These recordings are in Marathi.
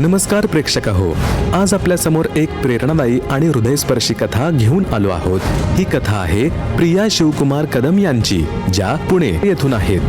नमस्कार प्रेक्षक हो आज आपल्यासमोर एक प्रेरणादायी आणि हृदयस्पर्शी कथा घेऊन आलो आहोत. ही कथा आहे प्रिया शिवकुमार कदम यांची ज्या पुणे येथून आहेत.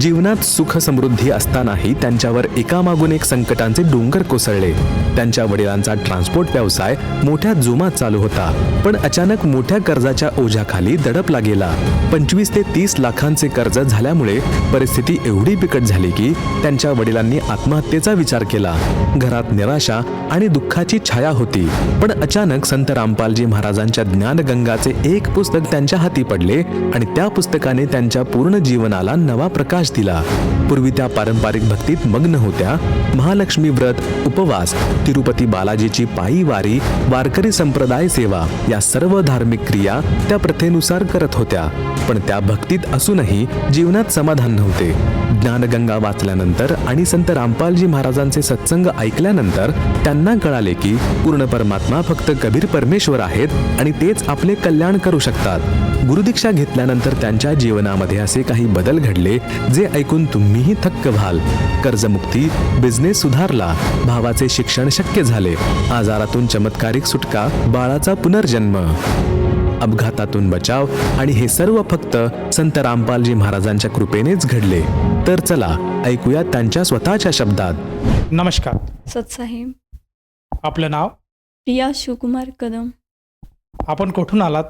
जीवनात सुख समृद्धी असतानाही त्यांच्यावर एकामागून एक संकटांचे डोंगर कोसळले. त्यांच्या वडिलांचा ट्रान्सपोर्ट व्यवसाय मोठ्या जोमात चालू होता. पण अचानक मोठ्या कर्जाच्या ओझ्याखाली दडपला गेला. पंचवीस ते तीस लाखांचे कर्ज झाल्यामुळे परिस्थिती एवढी बिकट झाली की त्यांच्या वडिलांनी आत्महत्येचा विचार केला. घरात निराशा आणि दुःखाची छाया होती. पण अचानक संत रामपालजी महाराजांच्या ज्ञानगंगाचे एक पुस्तक त्यांच्या हाती पडले आणि त्या पुस्तकाने त्यांच्या पूर्ण जीवनाला नवा प्रकाश दिला पूर्वी त्या पारंपरिक भक्तीत मग्न होत्या महालक्ष्मी व्रत उपवास तिरुपती बालाजीची पायी वारी वारकरी संप्रदाय सेवा या सर्व धार्मिक क्रिया त्या प्रथेनुसार करत होत्या. पण त्या भक्तीत असूनही जीवनात समाधान नव्हते. ज्ञानगंगा वाचल्यानंतर आणि संत रामपालजी महाराजांचे सत्संग ऐकल्यानंतर त्यांना कळाले की पूर्ण परमात्मा फक्त कबीर परमेश्वर आहेत आणि तेच आपले कल्याण करू शकतात. गुरुदीक्षा घेतल्यानंतर त्यांच्या जीवनामध्ये असे काही बदल घडले जे ऐकून तुम्हीही थक्क व्हाल. कर्जमुक्ती बिझनेस सुधारला भावाचे शिक्षण शक्य झाले. आजारातून चमत्कारिक सुटका बाळाचा पुनर्जन्म. अपघातातून बचाव आणि हे सर्व फक्त संत रामपालजी महाराजांच्या कृपेनेच घडले. तर चला ऐकूया त्यांच्या स्वतःच्या शब्दात. नमस्कार. सत्साहेब. आपलं नाव? प्रिया शिवकुमार कदम. आपण कुठून आलात?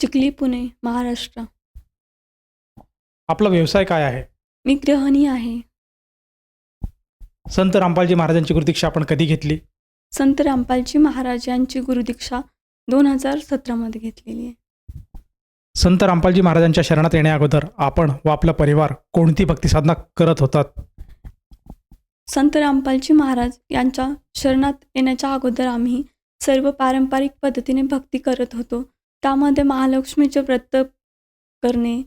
चिखली पुणे महाराष्ट्र. आपला व्यवसाय काय आहे? मी गृहिणी आहे. संत रामपालजी महाराजांची गुरुदीक्षा आपण कधी घेतली? संत रामपालजी महाराज यांची गुरुदीक्षा दोन हजार सतरामध्ये घेतलेली आहे. संत रामपालजी महाराजांच्या शरणात येण्या अगोदर आपण व आपला परिवार कोणती भक्ती साधना करत होतात? संत रामपालजी महाराज यांच्या शरणात येण्याच्या अगोदर आम्ही सर्व पारंपरिक पद्धतीने भक्ती करत होतो. त्यामध्ये महालक्ष्मीचे व्रत करणे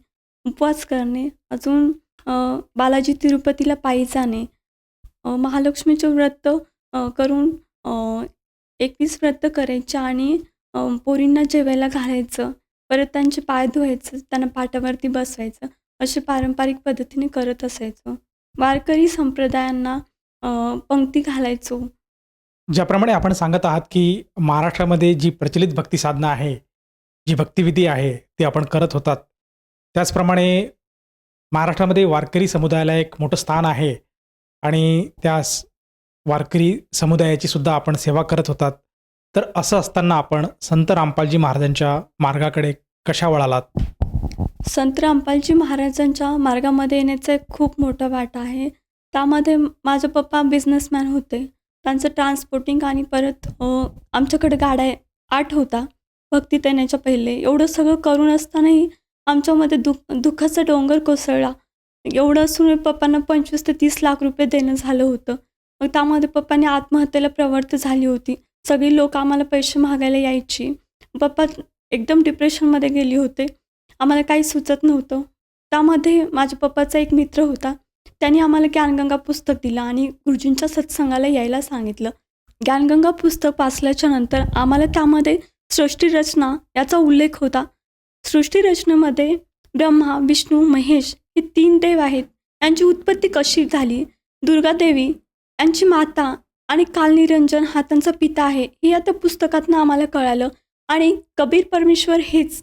उपवास करणे अजून बालाजी तिरुपतीला पायी जाणे महालक्ष्मीचे व्रत करून एकवीस व्रत करायचे आणि पोरींना जेवायला घालायचं परत त्यांचे पाय धुवायचं त्यांना पाटावरती बसवायचं असे पारंपरिक पद्धतीने करत असायचो. वारकरी संप्रदायांना पंक्ती घालायचो. ज्याप्रमाणे आपण सांगत आहात की महाराष्ट्रामध्ये जी प्रचलित भक्ती साधना आहे जी भक्तिविधी आहे ती आपण करत होतात. त्याचप्रमाणे महाराष्ट्रामध्ये वारकरी समुदायाला एक मोठं स्थान आहे आणि त्या वारकरी समुदायाची सुद्धा आपण सेवा करत होतात. तर असं असताना आपण संत रामपालजी महाराजांच्या मार्गाकडे कशा वळालात? संत रामपालजी महाराजांच्या मार्गामध्ये येण्याचा एक खूप मोठा वाटा आहे. त्यामध्ये माझे पप्पा बिझनेसमॅन होते. त्यांचं ट्रान्सपोर्टिंग आणि परत आमच्याकडे गाड्या आठ होता. भक्तीत येण्याच्या पहिले. एवढं सगळं करून असतानाही आमच्यामध्ये दुःख दुःखाचा डोंगर कोसळला. एवढं असून पप्पांना पंचवीस ते तीस लाख रुपये देणं झालं होतं. मग त्यामध्ये पप्पांनी आत्महत्येला प्रवृत्त झाली होती. सगळी लोक आम्हाला पैसे मागायला यायची. पप्पा एकदम डिप्रेशनमध्ये गेले होते. आम्हाला काही सुचत नव्हतं. त्यामध्ये माझ्या पप्पाचा एक मित्र होता. त्यांनी आम्हाला ज्ञानगंगा पुस्तक दिलं आणि गुरुजींच्या सत्संगाला यायला सांगितलं. ज्ञानगंगा पुस्तक वाचल्याच्या नंतर आम्हाला त्यामध्ये सृष्टीरचना याचा उल्लेख होता. सृष्टीरचनेमध्ये ब्रह्मा विष्णू महेश हे तीन देव आहेत. यांची उत्पत्ती कशी झाली? दुर्गादेवी यांची माता आणि कालनिरंजन हा त्यांचा पिता आहे हे आता पुस्तकातनं आम्हाला कळालं. आणि कबीर परमेश्वर हेच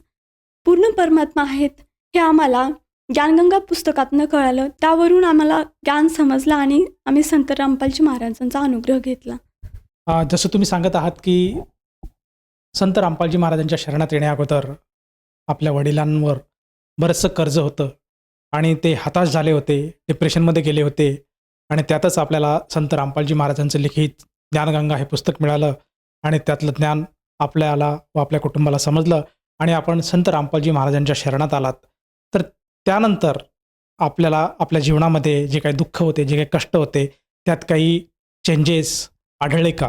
पूर्ण परमात्मा आहेत हे आम्हाला ज्ञानगंगा पुस्तकातनं कळालं. त्यावरून आम्हाला ज्ञान समजलं आणि आम्ही संत रामपालजी महाराजांचा अनुग्रह घेतला. जसं तुम्ही सांगत आहात की संत रामपालजी महाराजांच्या शरणात येण्या अगोदर आपल्या वडिलांवर बरंचसं कर्ज होतं आणि ते हताश झाले होते डिप्रेशनमध्ये गेले होते. आणि त्यातच आपल्याला संत रामपालजी महाराजांचं लिखित ज्ञानगंगा हे पुस्तक मिळालं आणि त्यातलं ज्ञान आपल्याला व आपल्या कुटुंबाला समजलं आणि आपण संत रामपालजी महाराजांच्या शरणात आलात. तर त्यानंतर आपल्याला आपल्या जीवनामध्ये जे काही दुःख होते जे काही कष्ट होते त्यात काही चेंजेस आढळले का?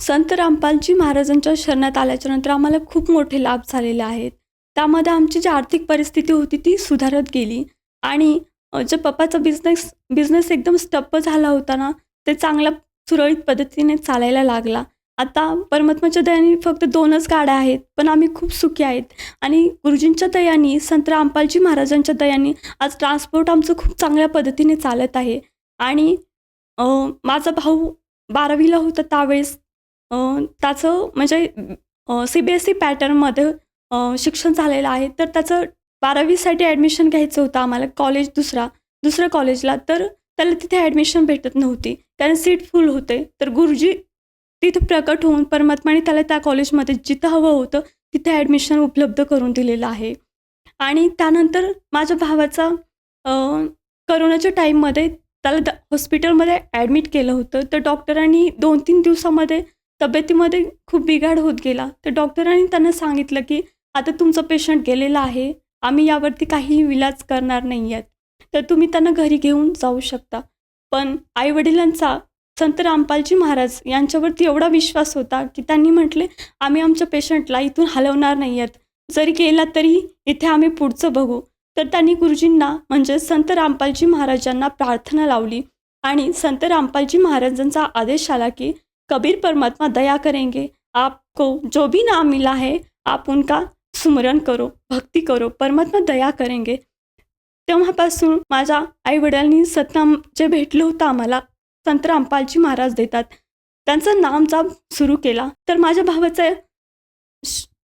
संत रामपालजी महाराजांच्या शरणात आल्याच्यानंतर आम्हाला खूप मोठे लाभ झालेले आहेत. त्यामध्ये आमची जी आर्थिक परिस्थिती होती ती सुधारत गेली आणि जे पप्पाचा बिझनेस बिझनेस एकदम स्टप्प झाला होता ना ते चांगल्या सुरळीत पद्धतीने चालायला लागला. आता परमात्माच्या दयाने फक्त दोनच गाड्या आहेत पण आम्ही खूप सुखी आहेत. आणि गुरुजींच्या दयाने संत रामपालजी महाराजांच्या दयाने आज ट्रान्सपोर्ट आमचं खूप चांगल्या पद्धतीने चालत आहे. आणि माझा भाऊ बारावीला होता त्यावेळेस. त्याचं म्हणजे सी बी एस ई पॅटर्नमध्ये शिक्षण झालेलं आहे. तर त्याचं बारावीसाठी ॲडमिशन घ्यायचं होतं आम्हाला कॉलेज दुसरा दुसऱ्या कॉलेजला तर त्याला तिथे ॲडमिशन भेटत नव्हती. कारण सीट फुल होते. तर गुरुजी तिथे प्रकट होऊन परमात्माने त्याला त्या कॉलेजमध्ये जिथं हवं होतं तिथे ॲडमिशन उपलब्ध करून दिलेलं आहे. आणि त्यानंतर माझ्या भावाचा करोनाच्या टाईममध्ये त्याला द हॉस्पिटलमध्ये ॲडमिट केलं होतं. तर डॉक्टरांनी दोन तीन दिवसामध्ये तब्येतीमध्ये खूप बिघाड होत गेला. तर डॉक्टरांनी त्यांना सांगितलं की आता तुमचं पेशंट गेलेला आहे. आम्ही यावरती काही विलाज करणार नाही आहेत तर तुम्ही त्यांना घरी घेऊन जाऊ शकता. पण आईवडिलांचा संत रामपालजी महाराज यांच्यावरती एवढा विश्वास होता की त्यांनी म्हटले आम्ही आमच्या पेशंटला इथून हलवणार नाही आहेत जरी गेला तरी इथे आम्ही पुढचं बघू. तर त्यांनी गुरुजींना म्हणजे संत रामपालजी महाराजांना प्रार्थना लावली आणि संत रामपालजी महाराजांचा आदेश आला की कबीर परमात्मा दया करेंगे. आपको जो भी नाम मिला है आप उनका सुमरण करो भक्ती करो परमात्मा दया करेंगे। तेव्हापासून माझ्या आईवडिलांनी सतनाम जे भेटलं होतं आम्हाला संत रामपालजी महाराज देतात त्यांचा नामजाप सुरू केला. तर माझ्या भावाचा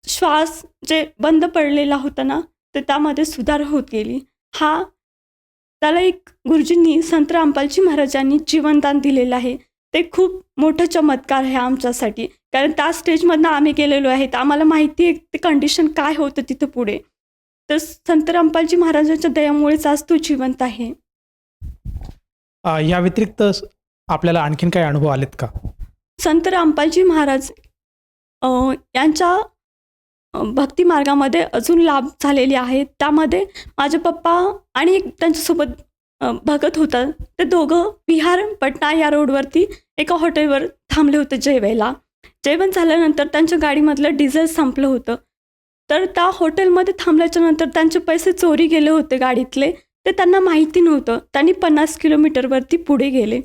श्वास जे बंद पडलेला होता ना तर त्यामध्ये सुधार होत गेली. हा त्याला एक गुरुजींनी संत रामपालजी महाराजांनी जीवनदान दिलेलं आहे. ते खूप मोठं चमत्कार आहे आमच्यासाठी. कारण त्या स्टेजमधनं आम्ही गेलेलो आहेत आम्हाला माहिती आहे ते कंडिशन काय होतं तिथं पुढे. तर संत रामपालजी महाराजांच्या दयामुळेच आज तो जिवंत आहे. या व्यतिरिक्त आपल्याला आणखीन काही अनुभव आलेत का? संत रामपालजी महाराज यांच्या भक्ती मार्गामध्ये अजून लाभ झालेले आहेत. त्यामध्ये माझे पप्पा आणि त्यांच्यासोबत बघत होता. ते दोघं विहार पटना या रोडवरती एका हॉटेलवर थांबले होते जेवायला. जेवण झाल्यानंतर त्यांच्या गाडीमधलं डिझेल संपलं होतं. तर त्या हॉटेलमध्ये थांबल्याच्या नंतर त्यांचे पैसे चोरी गेले होते गाडीतले. ते त्यांना माहिती नव्हतं. त्यांनी पन्नास किलोमीटरवरती पुढे गेले.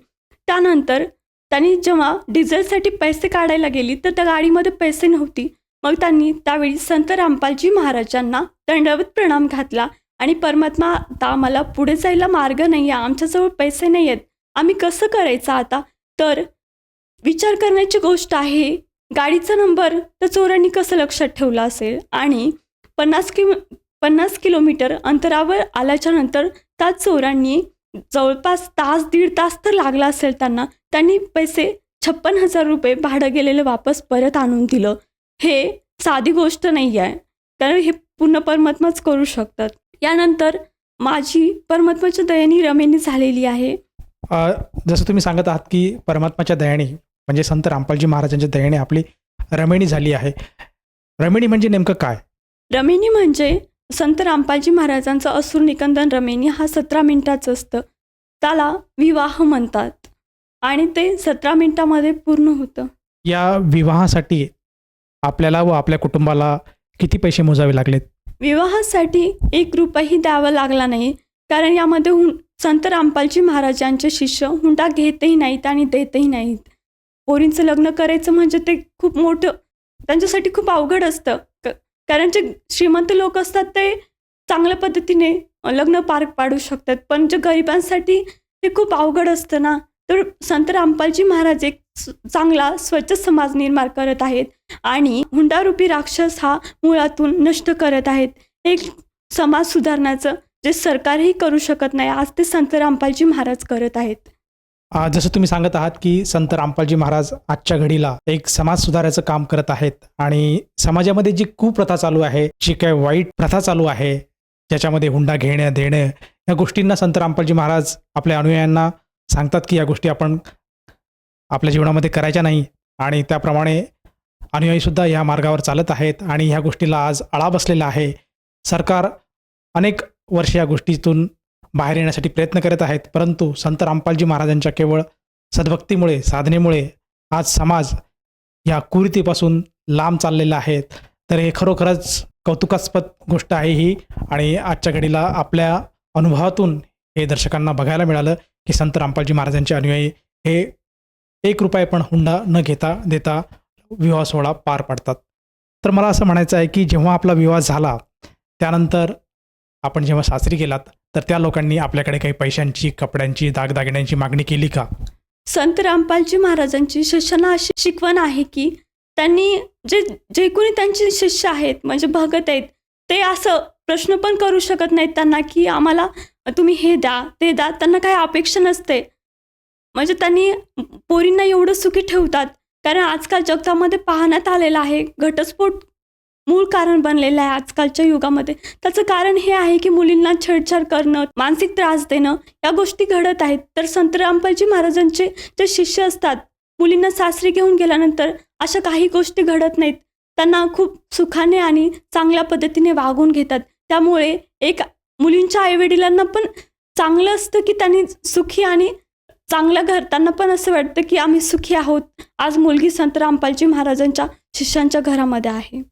त्यानंतर त्यांनी जेव्हा डिझेलसाठी पैसे काढायला गेली तर त्या गाडीमध्ये पैसे नव्हती. मग त्यांनी त्यावेळी संत रामपालजी महाराजांना दंडवत प्रणाम घातला. आणि परमात्मा आता आम्हाला पुढे जायला मार्ग नाही आहे आमच्याजवळ पैसे नाही आहेत आम्ही कसं करायचं आता? तर विचार करण्याची गोष्ट आहे गाडीचा नंबर तर चोरांनी कसं लक्षात ठेवला असेल? आणि पन्नास कि पन्नास किलोमीटर अंतरावर आल्याच्यानंतर त्या चोरांनी जवळपास तास दीड तास तर लागला असेल त्यांना त्यांनी पैसे छप्पन हजार रुपये भाडं गेलेलं वापस परत आणून दिलं. हे साधी गोष्ट नाही आहे कारण हे पूर्ण परमात्माच करू शकतात. यानंतर माझी परमात्माच्या दयानी रमेनी झालेली आहे. जसं तुम्ही सांगत आहात की परमात्माच्या दयाने म्हणजे संत रामपालजी महाराजांच्या दयाने आपली रमेणी झाली आहे. रमेणी म्हणजे नेमकं काय? रमेनी म्हणजे संत रामपालजी महाराजांचं असुर निकंदन रमेनी हा सतरा मिनिटाचं असतं. त्याला विवाह म्हणतात आणि ते सतरा मिनिटामध्ये पूर्ण होतं. या विवाहासाठी आपल्याला व आपल्या कुटुंबाला किती पैसे मोजावे लागलेत? विवाहासाठी एक रुपयाही द्यावा लागला नाही. कारण यामध्ये हुं संत रामपालजी महाराजांचे शिष्य हुंडा घेतही नाहीत आणि देतही नाहीत. पोरींचं लग्न करायचं म्हणजे ते खूप मोठं त्यांच्यासाठी खूप अवघड असतं. क- कारण जे श्रीमंत लोक असतात ते चांगल्या पद्धतीने लग्न पार पाडू शकतात. पण जे गरिबांसाठी ते खूप अवघड असतं ना. तर संत रामपालजी महाराज एक चांगला स्वच्छ समाज निर्माण करत आहेत आणि हुंडारूपी राक्षस हा मुळातून नष्ट करत आहेत. एक समाज सुधारण्याचं जे सरकारही करू शकत नाही आज ते संत रामपालजी महाराज करत आहेत. जसं तुम्ही सांगत आहात की संत रामपालजी महाराज आजच्या घडीला एक समाज सुधारायचं काम करत आहेत आणि समाजामध्ये जी कुप्रथा चालू आहे जी काय वाईट प्रथा चालू आहे ज्याच्यामध्ये हुंडा घेणं देणं या गोष्टींना संत रामपालजी महाराज आपल्या अनुयायांना सांगतात की या गोष्टी आपण आपल्या जीवनामध्ये करायच्या नाही आणि त्याप्रमाणे अनुयायीसुद्धा या मार्गावर चालत आहेत आणि ह्या गोष्टीला आज आळा बसलेला आहे. सरकार अनेक वर्ष या गोष्टीतून बाहेर येण्यासाठी प्रयत्न करत आहेत परंतु संत रामपालजी महाराजांच्या केवळ सद्भक्तीमुळे साधनेमुळे आज समाज या कुरीतीपासून लांब चाललेला आहे. तर हे खरोखरच कौतुकास्पद गोष्ट आहे ही आणि आजच्या घडीला आपल्या अनुभवातून हे दर्शकांना बघायला मिळालं की संत रामपालजी महाराजांचे अनुयायी हे एक रुपये पण हुंडा न घेता देता विवाह सोहळा पार पाडतात. तर मला असं म्हणायचं आहे की जेव्हा आपला विवाह झाला त्यानंतर आपण जेव्हा सासरी गेलात तर त्या लोकांनी आपल्याकडे काही पैशांची कपड्यांची दागदागिन्यांची मागणी केली का? संत रामपालजी महाराजांची शिष्यांना अशी शिकवण आहे की त्यांनी जे जे कोणी त्यांचे शिष्य आहेत म्हणजे भगत आहेत ते असं प्रश्न पण करू शकत नाहीत त्यांना की आम्हाला तुम्ही हे द्या ते द्या त्यांना काही अपेक्षा नसते. म्हणजे त्यांनी पोरींना एवढं सुखी ठेवतात. कारण आजकाल जगतामध्ये पाहण्यात आलेलं आहे घटस्फोट मूळ कारण बनलेलं आहे आजकालच्या युगामध्ये. त्याचं कारण हे आहे की मुलींना छेडछाड करणं मानसिक त्रास देणं या गोष्टी घडत आहेत. तर संत रामपालजी महाराजांचे जे शिष्य असतात मुलींना सासरी घेऊन गेल्यानंतर अशा काही गोष्टी घडत नाहीत. त्यांना खूप सुखाने आणि चांगल्या पद्धतीने वागून घेतात. त्यामुळे एक मुलींच्या आईवडिलांना पण चांगलं असतं की त्यांनी सुखी आणि चांगलं घर त्यांना पण असं वाटतं की आम्ही सुखी आहोत. आज मुलगी संत रामपालजी महाराजांच्या शिष्यांच्या घरामध्ये आहे.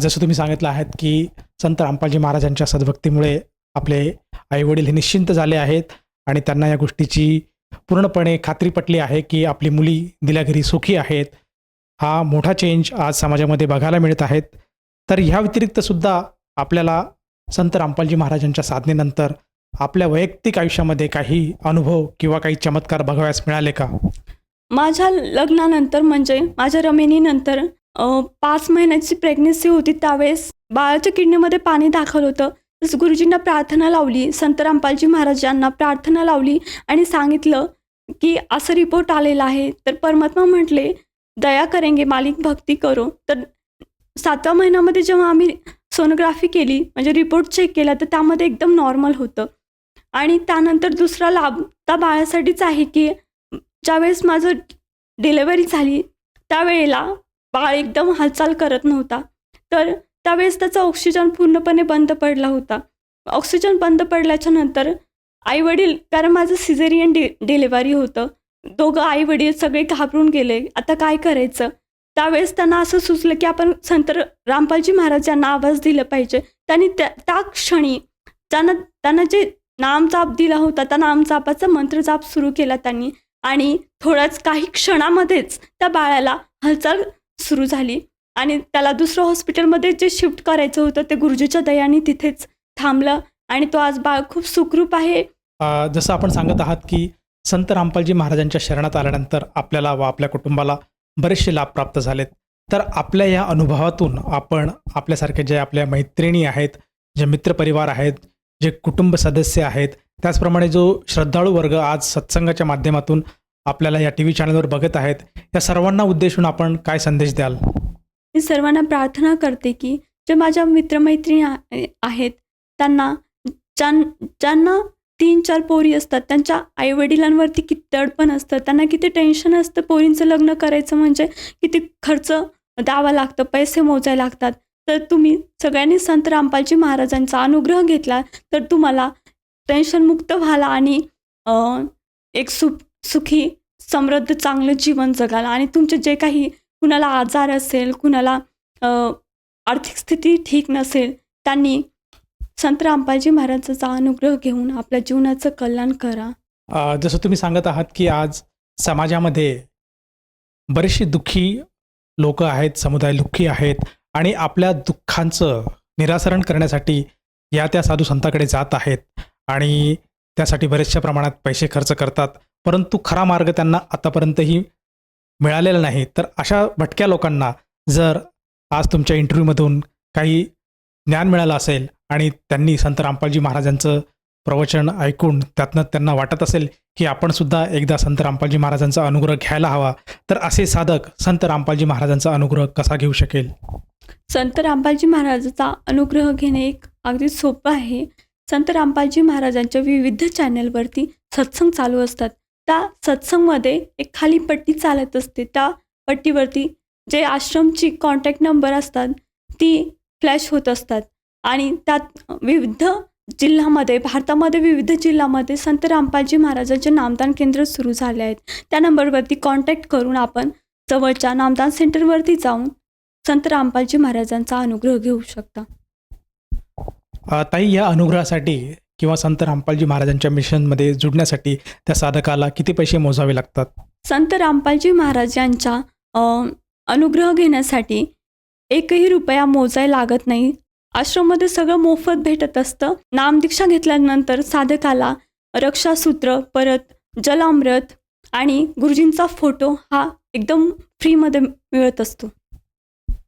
जसं तुम्ही सांगितलं आहेत की संत रामपालजी महाराजांच्या सद्भक्तीमुळे आपले आईवडील हे निश्चिंत झाले आहेत आणि त्यांना या गोष्टीची पूर्णपणे खात्री पटली आहे की आपली मुली दिल्या घरी सुखी आहेत. हा मोठा चेंज आज समाजामध्ये बघायला मिळत आहेत. तर ह्या व्यतिरिक्त सुद्धा आपल्याला संत रामपालजी महाराजांच्या साधनेनंतर आपल्या वैयक्तिक आयुष्यामध्ये काही अनुभव किंवा काही चमत्कार बघावयास मिळाले का? माझ्या लग्नानंतर म्हणजे माझ्या रमिनीनंतर पाच महिन्याची प्रेग्नेन्सी होती त्यावेळेस. बाळाच्या किडनीमध्ये पाणी दाखल होतं. तस गुरुजींना प्रार्थना लावली संत रामपालजी महाराजांना प्रार्थना लावली आणि सांगितलं की असं रिपोर्ट आलेला आहे. तर परमात्मा म्हटले दया करेंगे मालिक भक्ती करो. तर सातव्या महिन्यामध्ये जेव्हा आम्ही सोनोग्राफी केली म्हणजे रिपोर्ट चेक केला तर त्यामध्ये एकदम नॉर्मल होतं. आणि त्यानंतर दुसरा लाभ त्या बाळासाठीच आहे की ज्यावेळेस माझं डिलेवरी झाली त्यावेळेला बाळ एकदम हालचाल करत नव्हता. तर त्यावेळेस त्याचा ऑक्सिजन पूर्णपणे बंद पडला होता. ऑक्सिजन बंद पडल्याच्या नंतर आईवडील कारण माझं सिझेरियन डि डिलेवरी होतं. दोघं आईवडील सगळे घाबरून गेले. आता काय करायचं? त्यावेळेस त्यांना असं सुचलं की आपण संत रामपालजी महाराज यांना आवाज दिला पाहिजे. त्यांनी त्या त्या क्षणी त्यांना त्यांना जे नामजाप दिला होता. त्या नामजापाचा मंत्रजाप सुरू केला त्यांनी. आणि थोड्याच काही क्षणामध्येच त्या बाळाला हालचाल सुरू झाली. आणि त्याला दुसरं हॉस्पिटलमध्ये जे शिफ्ट करायचं होतं ते गुरुजीच्या दयाने तिथेच थांबलं. आणि तो आज बाळ खूप सुखरूप आहे. जसं आपण सांगत आहात की संत रामपालजी महाराजांच्या शरणात आल्यानंतर आपल्याला व आपल्या कुटुंबाला बरेचसे लाभ प्राप्त झालेत. तर आपल्या या अनुभवातून आपण आपल्यासारखे जे आपल्या मैत्रिणी आहेत जे मित्रपरिवार आहेत जे कुटुंब सदस्य आहेत त्याचप्रमाणे जो श्रद्धाळू वर्ग आज सत्संगाच्या माध्यमातून आपल्याला या टी व्ही चॅनलवर बघत आहेत या सर्वांना उद्देशून आपण काय संदेश द्याल? मी सर्वांना प्रार्थना करते की जे माझ्या मित्रमैत्रिणी आहेत त्यांना ज्यांना तीन चार पोरी असतात त्यांच्या आईवडिलांवरती किती दडपण असतं त्यांना किती टेन्शन असतं पोरींचं लग्न करायचं म्हणजे किती खर्च द्यावा लागतं पैसे मोजायला लागतात तर तुम्ही सगळ्यांनी संत रामपालजी महाराजांचा अनुग्रह घेतला तर तुम्हाला टेन्शनमुक्त व्हाल आणि एक सु सुखी समृद्ध चांगलं जीवन जगाल. आणि तुमचे जे काही कुणाला आजार असेल कुणाला आर्थिक स्थिती ठीक नसेल त्यांनी संत रामपालजी महाराजांचा अनुग्रह घेऊन आपल्या जीवनाचं कल्याण करा. जसं तुम्ही सांगत आहात की आज समाजामध्ये बरेचसे दुःखी लोक आहेत समुदाय दुःखी आहेत आणि आपल्या दुःखांचं निरासरण करण्यासाठी या त्या साधू संताकडे जात आहेत आणि त्यासाठी बरेचशा प्रमाणात पैसे खर्च करतात. परंतु खरा मार्ग त्यांना आतापर्यंतही मिळालेला नाही. तर अशा भटक्या लोकांना जर आज तुमच्या इंटरव्ह्यूमधून काही ज्ञान मिळालं असेल आणि त्यांनी संत रामपालजी महाराजांचं प्रवचन ऐकून त्यातनं त्यांना वाटत असेल की आपण सुद्धा एकदा संत रामपालजी महाराजांचा अनुग्रह घ्यायला हवा तर असे साधक संत रामपालजी महाराजांचा अनुग्रह कसा घेऊ शकेल? संत रामपालजी महाराजाचा अनुग्रह घेणे एक अगदी सोपं आहे. संत रामपालजी महाराजांच्या विविध चॅनलवरती सत्संग चालू असतात. त्या सत्संगमध्ये एक खाली पट्टी चालत असते. त्या पट्टीवरती जे आश्रमची कॉन्टॅक्ट नंबर असतात ती फ्लॅश होत असतात. आणि त्यात विविध जिल्ह्यामध्ये भारतामध्ये विविध जिल्ह्यामध्ये संत रामपालजी महाराजांचे नामदान केंद्र सुरू झाले आहेत. त्या नंबरवरती कॉन्टॅक्ट करून आपण जवळच्या नामदान सेंटरवरती जाऊन संत रामपालजी महाराजांचा अनुग्रह घेऊ शकता. ताई या अनुग्रहासाठी किंवा संत रामपालजी महाराजांच्या मिशनमध्ये जुडण्यासाठी त्या साधकाला किती पैसे मोजावे लागतात? संत रामपालजी महाराज यांच्या अनुग्रह घेण्यासाठी एकही रुपया मोजायला लागत नाही. आश्रममध्ये सगळं मोफत भेटत असतं. नामदीक्षा घेतल्यानंतर साधकाला रक्षासूत्र परत जलामृत आणि गुरुजींचा फोटो हा एकदम फ्रीमध्ये मिळत असतो.